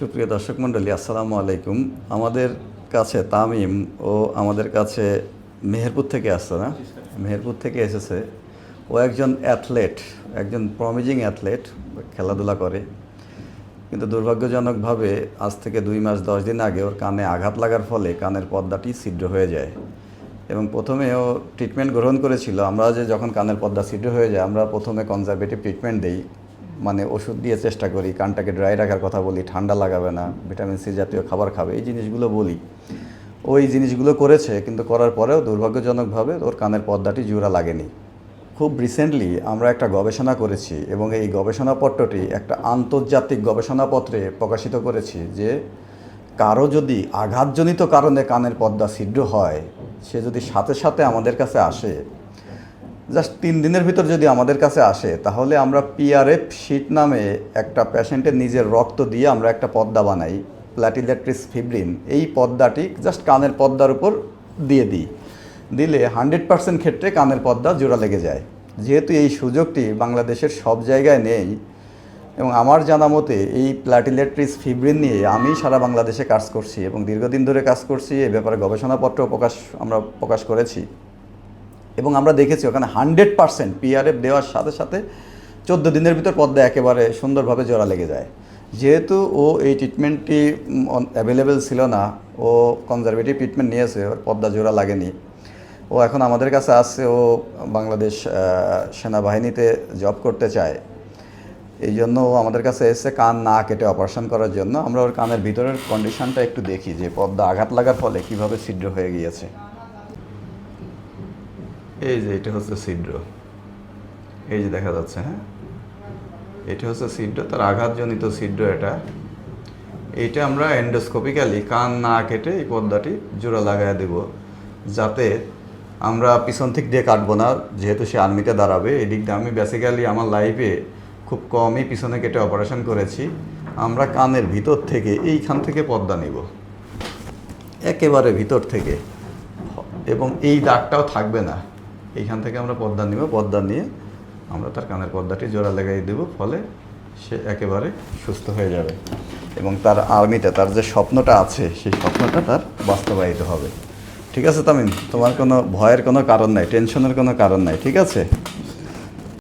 সুপ্রিয় দর্শক মণ্ডলী, আসসালামু আলাইকুম। আমাদের কাছে তামিম ও আমাদের কাছে মেহেরপুর থেকে আসছে না? মেহেরপুর থেকে এসেছে। ও একজন অ্যাথলেট একজন প্রমিজিং অ্যাথলেট খেলাধুলা করে। কিন্তু দুর্ভাগ্যজনকভাবে আজ থেকে দুই মাস, দশ দিন আগে ওর কানে আঘাত লাগার ফলে কানের পর্দাটি ছিদ্র হয়ে যায়। এবং প্রথমে ও ট্রিটমেন্ট গ্রহণ করেছিল। আমরা যে যখন কানের পর্দা ছিদ্র হয়ে যায়, আমরা প্রথমে কনজারভেটিভ ট্রিটমেন্ট দিই। মানে ওষুধ দিয়ে চেষ্টা করি, কানটাকে ড্রাই রাখার কথা বলি, ঠান্ডা লাগাবে না ভিটামিন সি জাতীয় খাবার খাবে, এই জিনিসগুলো বলি। ওই জিনিসগুলো করেছে, কিন্তু করার পরেও দুর্ভাগ্যজনকভাবে ওর কানের পর্দাটি জোড়া লাগেনি। খুব রিসেন্টলি আমরা একটা গবেষণা করেছি এবং এই গবেষণাপত্রটি একটা আন্তর্জাতিক গবেষণাপত্রে প্রকাশিত করেছি যে কারও যদি আঘাতজনিত কারণে কানের পর্দা ছিদ্র হয়, সে যদি সাথে সাথে আমাদের কাছে আসে জাস্ট তিন দিনের ভিতর যদি আমাদের কাছে আসে, তাহলে আমরা পিআরএফ শিট নামে একটা প্যাশেন্টের নিজের রক্ত দিয়ে আমরা একটা পর্দা বানাই প্ল্যাটিলেট্রিস ফিব্রিন এই পদ্মাটি জাস্ট কানের পর্দার উপর দিয়ে দিই। দিলে হান্ড্রেড পার্সেন্ট ক্ষেত্রে কানের পর্দা জোড়া লেগে যায়। যেহেতু এই সুযোগটি বাংলাদেশের সব জায়গায় নেই, এবং আমার জানা মতে এই প্ল্যাটিলেট্রিস ফিব্রিন নিয়ে আমি সারা বাংলাদেশে কাজ করছি এবং দীর্ঘদিন ধরে কাজ করছি, এ ব্যাপারে গবেষণাপত্র প্রকাশ, আমরা প্রকাশ করেছি। এবং আমরা দেখেছি ওখানে হান্ড্রেড পার্সেন্ট পিআরএফ দেওয়ার সাথে সাথে চোদ্দ দিনের ভিতর পদ্মা একেবারে সুন্দরভাবে জোড়া লেগে যায়। যেহেতু ও এই ট্রিটমেন্টটি অ্যাভেলেবেল ছিল না, ও কনজারভেটিভ ট্রিটমেন্ট নিয়েছে, ওর পদ্মা জোড়া লাগেনি। ও এখন আমাদের কাছে আসছে, ও বাংলাদেশ সেনাবাহিনীতে জব করতে চায়। এই জন্য ও আমাদের কাছে এসে কান না কেটে অপারেশন করার জন্য। আমরা ওর কানের ভিতরের কন্ডিশনটা একটু দেখি যে পদ্মা আঘাত লাগার ফলে কীভাবে ছিদ্র হয়ে গিয়েছে। এই যে এটা হচ্ছে ছিদ্র। এই যে দেখা যাচ্ছে হ্যাঁ? এটা হচ্ছে ছিদ্র, তার আঘাতজনিত ছিদ্র এটা। এইটা আমরা এন্ডোস্কোপিক্যালি কান না কেটে এই পর্দাটি জোড়া লাগায় দেব, যাতে আমরা পিছন থেকে দিয়ে কাটবো না, যেহেতু সে আর্মিতে দাঁড়াবে। এদিক দিয়ে আমি বেসিক্যালি আমার লাইফে খুব কমই পিছনে কেটে অপারেশন করেছি। আমরা কানের ভিতর থেকে এইখান থেকে পর্দা নিব। একেবারে ভিতর থেকে। এবং এই দাগটাও থাকবে না। এইখান থেকে আমরা পর্দা নিব পর্দা নিয়ে আমরা তার কানের পর্দাটি জোড়া লাগাই দেব, ফলে সে একেবারে সুস্থ হয়ে যাবে। এবং তার আর্মিতে তার যে স্বপ্নটা আছে, সেই স্বপ্নটা তার বাস্তবায়িত হবে। ঠিক আছে তামিম? তোমার কোনো ভয়ের কোনো কারণ নাই, টেনশনের কোনো কারণ নাই, ঠিক আছে?